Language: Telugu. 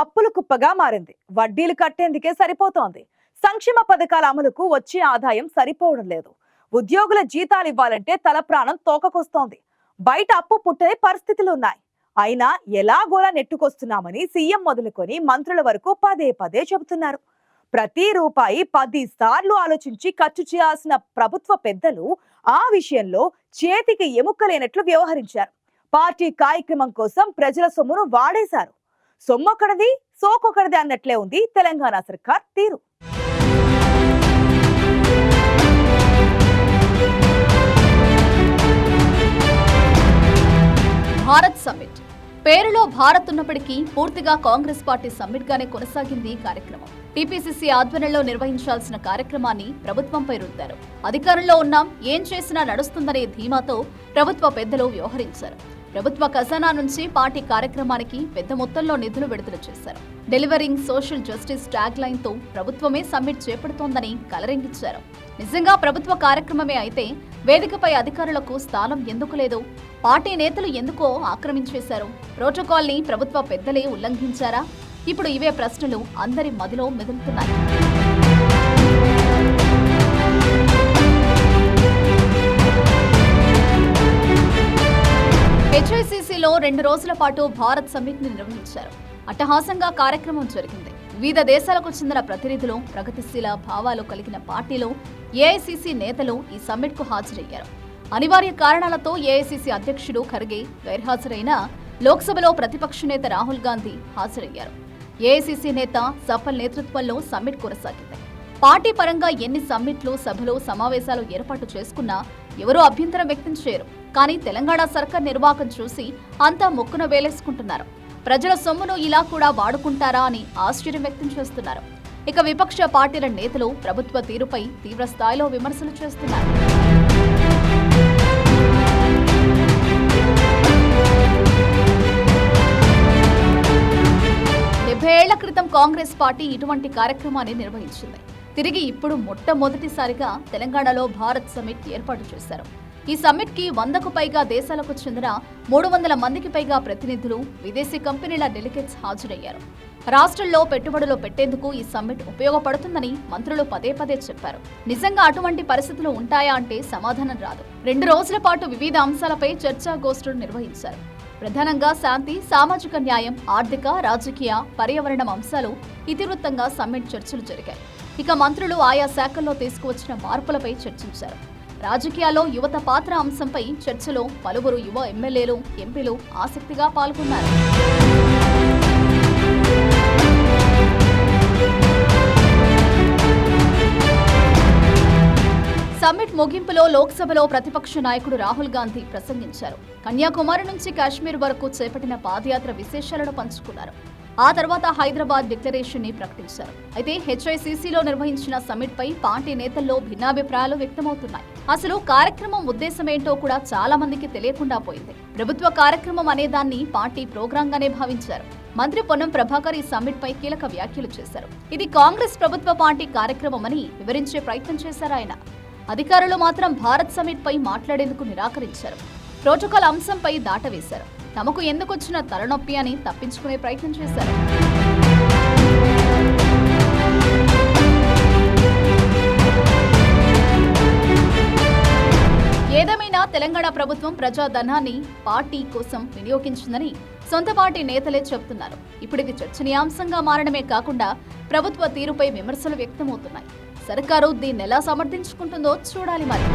అప్పులు కుప్పగా మారింది. వడ్డీలు కట్టేందుకే సరిపోతోంది. సంక్షేమ పథకాల అమలుకు వచ్చే ఆదాయం సరిపోవడం లేదు. ఉద్యోగుల జీతాలు ఇవ్వాలంటే తల ప్రాణం తోకకొస్తోంది. బయట అప్పు పుట్టే పరిస్థితులు ఉన్నాయి అయినా ఎలాగోలా నెట్టుకొస్తున్నామని సీఎం మొదలుకొని మంత్రుల వరకు పదే పదే చెబుతున్నారు. ప్రతి రూపాయి పది సార్లు ఆలోచించి ఖర్చు చేయాల్సిన ప్రభుత్వ పెద్దలు ఆ విషయంలో చేతికి ఎముక్కలేనట్లు వ్యవహరించారు. పార్టీ కార్యక్రమం కోసం ప్రజల సొమ్మును వాడేశారు. సొమ్మొక్కడిది సోకొక్కడిది అన్నట్లే ఉంది. తెలంగాణ సర్కార్ తీరు. భారత్ సమ్మిట్. పేరులో భారత్ ఉన్నప్పటికీ పూర్తిగా కాంగ్రెస్ పార్టీ సమ్మిట్ గానే కొనసాగింది ఈ కార్యక్రమం. టీపీసీసీ ఆధ్వర్యంలో నిర్వహించాల్సిన కార్యక్రమాన్ని ప్రభుత్వంపై రుద్దారు. అధికారంలో ఉన్నాం ఏం చేసినా నడుస్తుందనే ధీమాతో ప్రభుత్వ పెద్దలు వ్యవహరించారు. ప్రభుత్వ ఖజానా నుంచి పార్టీ కార్యక్రమానికి పెద్ద మొత్తంలో నిధులు విడుదల చేశారు. డెలివరింగ్ సోషల్ జస్టిస్ ట్యాగ్ లైన్తో ప్రభుత్వమే సమ్మిట్ చేపడుతోందని కలరింగిచ్చారు. నిజంగా ప్రభుత్వ కార్యక్రమమే అయితే వేదికపై అధికారులకు స్థానం ఎందుకు లేదు పార్టీ నేతలు ఎందుకో ఆక్రమించేశారు. ప్రోటోకాల్ని ప్రభుత్వ పెద్దలే ఉల్లంఘించారా? ఇప్పుడు ఇవే ప్రశ్నలు అందరి మదిలో మెదులుతున్నాయి. రెండు రోజుల పాటు భారత్ సమ్మిట్ని నిర్వహించారు. అట్టహాసంగా కార్యక్రమం జరిగింది. వివిధ దేశాలకు చెందిన ప్రతినిధులు ప్రగతిశీల భావాలు కలిగిన పార్టీలు ఏఐసిసి నేతలు ఈ సమ్మిట్కు హాజరయ్యారు. అనివార్య కారణాలతో ఏఐసిసి అధ్యక్షుడు ఖర్గే గైర్హాజరైన లోక్సభలో ప్రతిపక్ష నేత రాహుల్ గాంధీ హాజరయ్యారు. ఏఐసిసి నేత సఫల్ నేతృత్వంలో సమ్మిట్ కొనసాగింది. పార్టీ పరంగా ఎన్ని సమ్మిట్లు సభలు సమావేశాలు ఏర్పాటు చేసుకున్నా ఎవరూ అభ్యంతరం వ్యక్తం చేయరు. కానీ తెలంగాణ సర్కార్ నిర్వాహకం చూసి అంతా మొక్కున వేలేసుకుంటున్నారు. ప్రజల సొమ్మును ఇలా కూడా వాడుకుంటారా అని ఆశ్చర్యం వ్యక్తం చేస్తున్నారు. ఇక విపక్ష పార్టీల నేతలు ప్రభుత్వ తీరుపై తీవ్ర స్థాయిలో విమర్శలు చేస్తున్నారు. డెబ్బై ఏళ్ళ క్రితం కాంగ్రెస్ పార్టీ ఇటువంటి కార్యక్రమాన్ని నిర్వహించింది. తిరిగి ఇప్పుడు మొట్టమొదటిసారిగా తెలంగాణలో భారత్ సమ్మిట్ ఏర్పాటు చేశారు. ఈ సమ్మిట్కి వందకు పైగా దేశాలకు చెందిన మూడు వందల మందికి పైగా ప్రతినిధులు విదేశీ కంపెనీల డెలిగేట్స్ హాజరయ్యారు. రాష్ట్రంలో పెట్టుబడులు పెట్టేందుకు ఈ సమ్మిట్ ఉపయోగపడుతుందని మంత్రులు పదే పదే చెప్పారు. నిజంగా అటువంటి పరిస్థితులు ఉంటాయా అంటే సమాధానం రాదు. రెండు రోజుల పాటు వివిధ అంశాలపై చర్చాగోష్ఠులు నిర్వహించారు. ప్రధానంగా శాంతి సామాజిక న్యాయం ఆర్థిక రాజకీయ పర్యావరణం అంశాలు ఇతివృత్తంగా సమ్మిట్ చర్చలు జరిగాయి. ఇక మంత్రులు ఆయా శాఖల్లో తీసుకువచ్చిన మార్పులపై చర్చించారు. రాజకీయాల్లో యువత పాత్ర అంశంపై చర్చలో పలువురు యువ ఎమ్మెల్యేలు ఎంపీలు ఆసక్తిగా పాల్గొన్నారు. సమ్మిట్ ముగింపులో లోక్సభలో ప్రతిపక్ష నాయకుడు రాహుల్ గాంధీ ప్రసంగించారు. కన్యాకుమారి నుంచి కాశ్మీర్ వరకు చేపట్టిన పాదయాత్ర విశేషాలను పంచుకున్నారు. ఆ తర్వాత హైదరాబాద్ డిక్లరేషన్ని ప్రకటించారు. అయితే హెచ్ఐసిసిలో నిర్వహించిన సమ్మిట్ పై పార్టీ నేతల్లో భిన్నాభిప్రాయాలు వ్యక్తమవుతున్నాయి. అసలు కార్యక్రమం ఉద్దేశమేంటో కూడా చాలా మందికి తెలియకుండా పోయింది. ప్రభుత్వ కార్యక్రమం అనే దాన్ని పార్టీ ప్రోగ్రామ్ గానే భావించారు. మంత్రి పొన్నం ప్రభాకర్ ఈ సమ్మిట్ పై కీలక వ్యాఖ్యలు చేశారు. ఇది కాంగ్రెస్ ప్రభుత్వ పార్టీ కార్యక్రమమని వివరించే ప్రయత్నం చేశారు ఆయన. అధికారులు మాత్రం భారత్ సమ్మిట్ పై మాట్లాడేందుకు నిరాకరించారు. ప్రోటోకాల్ అంశంపై దాటవేశారు. తమకు ఎందుకొచ్చిన తలనొప్పి అని తప్పించుకునే ప్రయత్నం చేశారు. ఏదేమైనా తెలంగాణ ప్రభుత్వం ప్రజాధనాన్ని పార్టీ కోసం వినియోగించిందని సొంత పార్టీ నేతలే చెబుతున్నారు. ఇప్పుడు ఇది చర్చనీయాంశంగా మారడమే కాకుండా ప్రభుత్వ తీరుపై విమర్శలు వ్యక్తమవుతున్నాయి. సర్కారు దీన్ని ఎలా సమర్థించుకుంటుందో చూడాలి మరి.